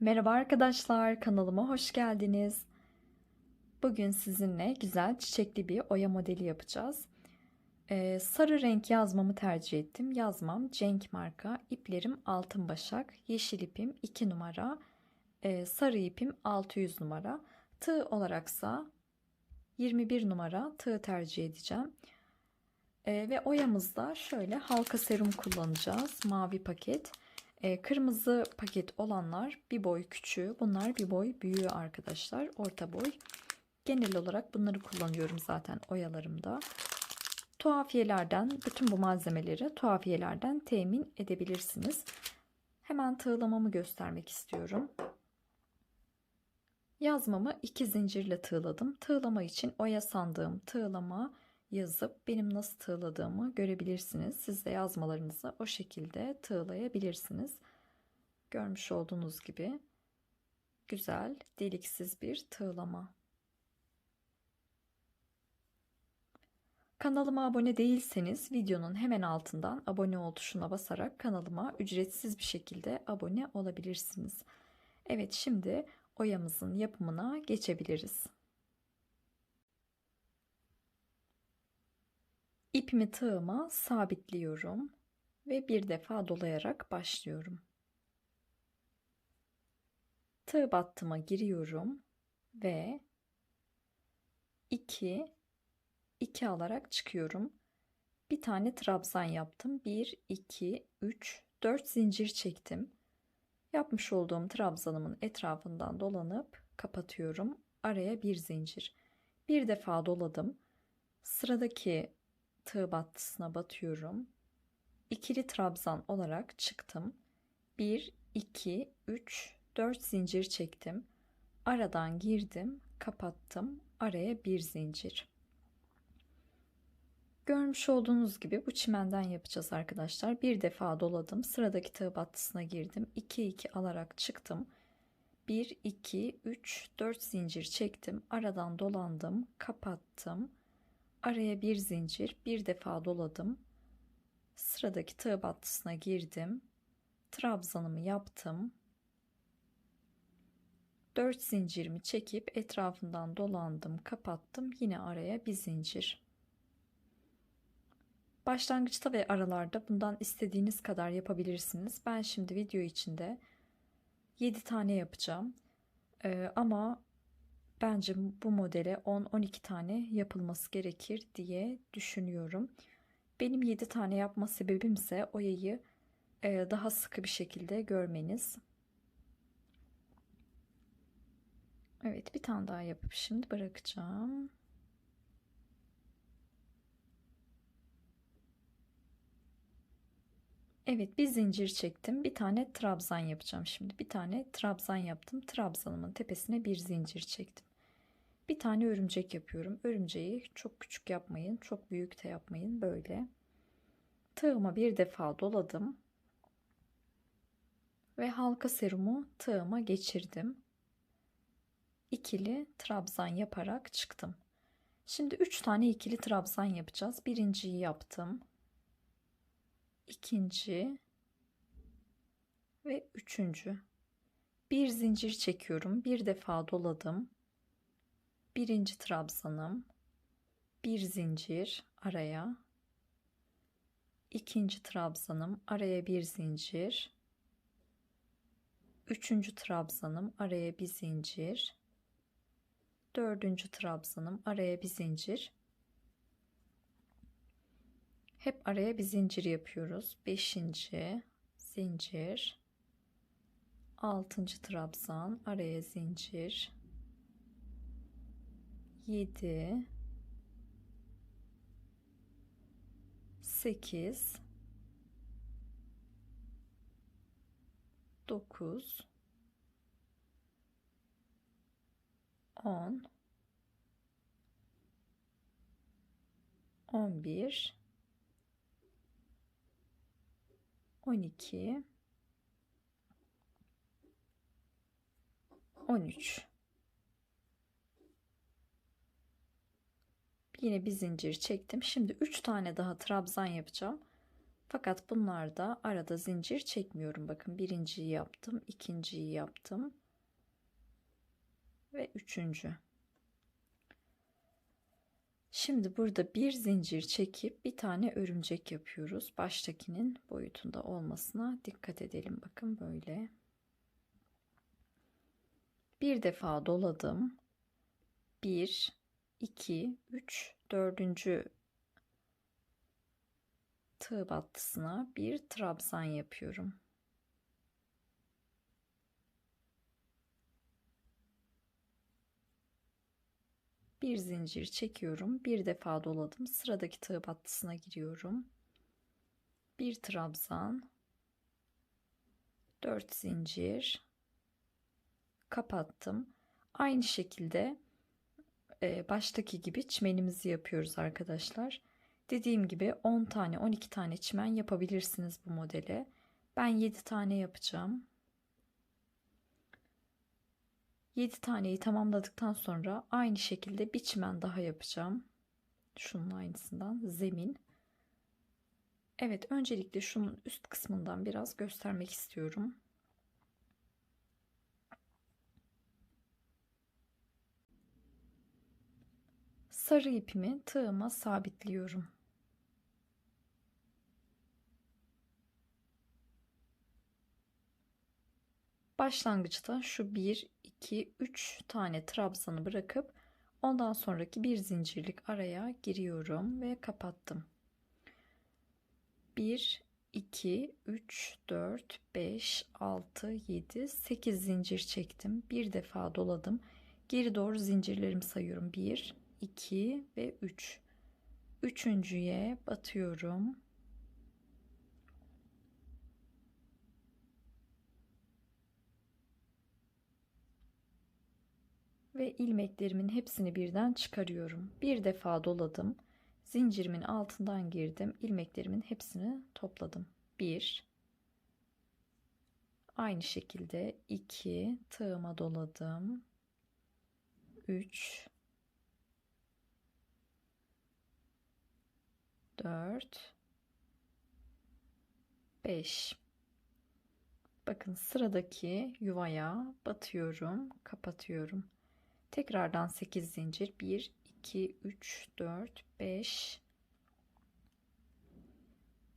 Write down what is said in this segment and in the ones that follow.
Merhaba arkadaşlar, kanalıma hoş geldiniz. Bugün sizinle güzel çiçekli bir oya modeli yapacağız. Ee, sarı renk yazmamı tercih ettim. Yazmam Cenk marka, iplerim altın başak, yeşil ipim 2 numara, e, sarı ipim 600 numara. Tığ olaraksa 21 numara tığ tercih edeceğim. Ee, ve oyamızda şöyle halka serum kullanacağız. Mavi paket. E, kırmızı paket olanlar bir boy küçüğü, bunlar bir boy büyüğü arkadaşlar. Orta boy. Genel olarak bunları kullanıyorum zaten oyalarımda. Tuhafiyelerden bütün bu malzemeleri tuhafiyelerden temin edebilirsiniz. Hemen tığlamamı göstermek istiyorum. Yazmamı iki zincirle tığladım. Tığlama için oya sandığım tığlama yazıp benim nasıl tığladığımı görebilirsiniz. Siz de yazmalarınızı o şekilde tığlayabilirsiniz. Görmüş olduğunuz gibi güzel, deliksiz bir tığlama. Kanalıma abone değilseniz videonun hemen altından abone ol tuşuna basarak kanalıma ücretsiz bir şekilde abone olabilirsiniz. Evet şimdi oyamızın yapımına geçebiliriz. İpimi tığıma sabitliyorum ve bir defa dolayarak başlıyorum. Tığ battıma giriyorum ve 2 2 alarak çıkıyorum. Bir tane trabzan yaptım. 1 2 3 4 zincir çektim. Yapmış olduğum trabzanımın etrafından dolanıp kapatıyorum. Araya bir zincir. Bir defa doladım. Sıradaki tığ battısına batıyorum. İkili trabzan olarak çıktım. 1 2 3 4 zincir çektim. Aradan girdim, kapattım. Araya bir zincir. Görmüş olduğunuz gibi bu çimenden yapacağız arkadaşlar. Bir defa doladım. Sıradaki tığ battısına girdim. 2 2 alarak çıktım. 1 2 3 4 zincir çektim. Aradan dolandım, kapattım. Araya bir zincir, bir defa doladım. Sıradaki tığ battısına girdim. Trabzanımı yaptım. 4 zincirimi çekip etrafından dolandım, kapattım. Yine araya bir zincir. Başlangıçta ve aralarda bundan istediğiniz kadar yapabilirsiniz. Ben şimdi video içinde 7 tane yapacağım. Ee, ama bence bu modele 10-12 tane yapılması gerekir diye düşünüyorum. Benim 7 tane yapma sebebim ise oyayı e, daha sıkı bir şekilde görmeniz. Evet bir tane daha yapıp şimdi bırakacağım. Evet bir zincir çektim. Bir tane trabzan yapacağım şimdi. Bir tane trabzan yaptım. Trabzanımın tepesine bir zincir çektim. Bir tane örümcek yapıyorum. Örümceği çok küçük yapmayın. Çok büyük de yapmayın. Böyle. Tığıma bir defa doladım. Ve halka serumu tığıma geçirdim. İkili trabzan yaparak çıktım. Şimdi 3 tane ikili trabzan yapacağız. Birinciyi yaptım ikinci ve üçüncü. Bir zincir çekiyorum. Bir defa doladım. Birinci trabzanım. Bir zincir araya. İkinci trabzanım araya bir zincir. Üçüncü trabzanım araya bir zincir. Dördüncü trabzanım araya bir zincir. Hep araya bir zincir yapıyoruz. Beşinci zincir. Altıncı trabzan. Araya zincir. Yedi. Sekiz. Dokuz. On. On bir. 12 13 Yine bir zincir çektim. Şimdi 3 tane daha trabzan yapacağım. Fakat bunlarda arada zincir çekmiyorum. Bakın birinciyi yaptım, ikinciyi yaptım ve üçüncü. Şimdi burada bir zincir çekip bir tane örümcek yapıyoruz. Baştakinin boyutunda olmasına dikkat edelim. Bakın böyle. Bir defa doladım. 1, 2, 3, 4. tığ battısına bir trabzan yapıyorum. Bir zincir çekiyorum. Bir defa doladım. Sıradaki tığ battısına giriyorum. Bir trabzan. 4 zincir. Kapattım. Aynı şekilde e, baştaki gibi çimenimizi yapıyoruz arkadaşlar. Dediğim gibi 10 tane 12 tane çimen yapabilirsiniz bu modele. Ben 7 tane yapacağım. 7 taneyi tamamladıktan sonra aynı şekilde bir çimen daha yapacağım. Şunun aynısından zemin. Evet öncelikle şunun üst kısmından biraz göstermek istiyorum. Sarı ipimi tığıma sabitliyorum. Başlangıçta şu 1, 2, 3 tane trabzanı bırakıp ondan sonraki bir zincirlik araya giriyorum ve kapattım. 1, 2, 3, 4, 5, 6, 7, 8 zincir çektim. Bir defa doladım. Geri doğru zincirlerimi sayıyorum. 1, 2 ve 3. Üçüncüye batıyorum. Ve ilmeklerimin hepsini birden çıkarıyorum. Bir defa doladım. Zincirimin altından girdim. ilmeklerimin hepsini topladım. 1 Aynı şekilde 2 tığıma doladım. 3 4 5 Bakın sıradaki yuvaya batıyorum, kapatıyorum. Tekrardan 8 zincir 1 2 3 4 5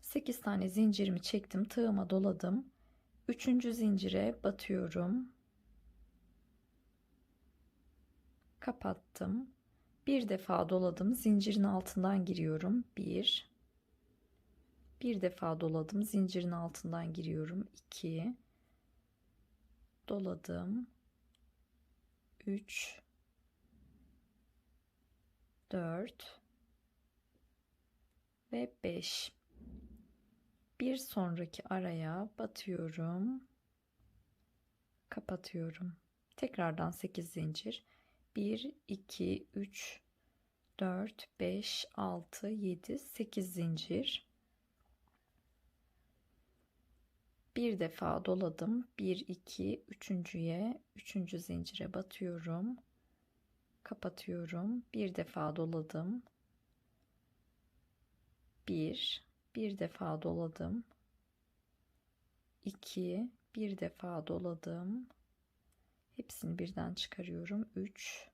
8 tane zincirimi çektim, tığıma doladım. 3. zincire batıyorum. Kapattım. Bir defa doladım. Zincirin altından giriyorum. 1 Bir defa doladım. Zincirin altından giriyorum. 2 Doladım. 3 4 ve 5 bir sonraki araya batıyorum kapatıyorum tekrardan 8 zincir 1 2 3 4 5 6 7 8 zincir. Bir defa doladım. 1 2 üçüncüye üçüncü zincire batıyorum. Kapatıyorum. Bir defa doladım. Bir bir defa doladım. 2 bir defa doladım hepsini birden çıkarıyorum. 3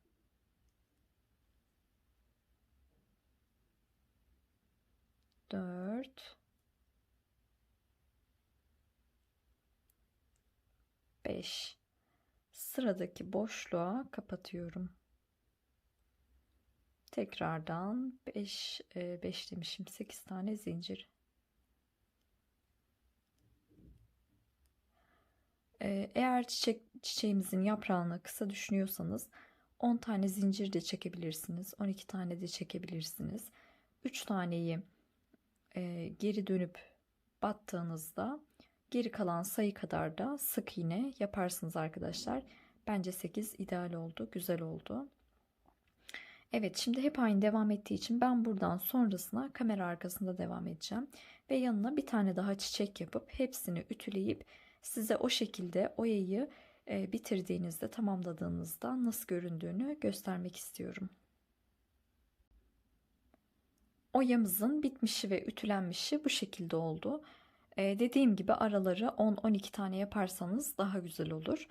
4 5 sıradaki boşluğa kapatıyorum. Tekrardan 5 5 demişim. 8 tane zincir. Eğer çiçek çiçeğimizin yaprağını kısa düşünüyorsanız 10 tane zincir de çekebilirsiniz. 12 tane de çekebilirsiniz. 3 taneyi e, geri dönüp battığınızda geri kalan sayı kadar da sık iğne yaparsınız arkadaşlar. Bence 8 ideal oldu, güzel oldu. Evet şimdi hep aynı devam ettiği için ben buradan sonrasına kamera arkasında devam edeceğim. Ve yanına bir tane daha çiçek yapıp hepsini ütüleyip size o şekilde oyayı e, bitirdiğinizde tamamladığınızda nasıl göründüğünü göstermek istiyorum. Oyamızın bitmişi ve ütülenmişi bu şekilde oldu. Ee, dediğim gibi araları 10-12 tane yaparsanız daha güzel olur.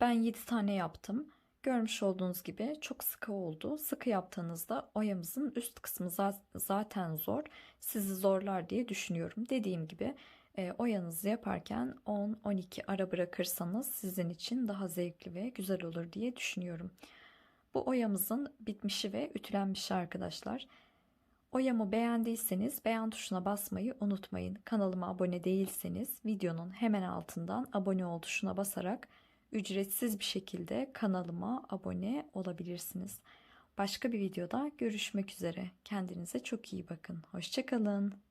Ben 7 tane yaptım. Görmüş olduğunuz gibi çok sıkı oldu. Sıkı yaptığınızda oyamızın üst kısmı za- zaten zor. Sizi zorlar diye düşünüyorum. Dediğim gibi e, oyanızı yaparken 10-12 ara bırakırsanız sizin için daha zevkli ve güzel olur diye düşünüyorum. Bu oyamızın bitmişi ve ütülenmişi arkadaşlar. Oyamı beğendiyseniz beğen tuşuna basmayı unutmayın. Kanalıma abone değilseniz videonun hemen altından abone ol tuşuna basarak ücretsiz bir şekilde kanalıma abone olabilirsiniz. Başka bir videoda görüşmek üzere. Kendinize çok iyi bakın. Hoşçakalın.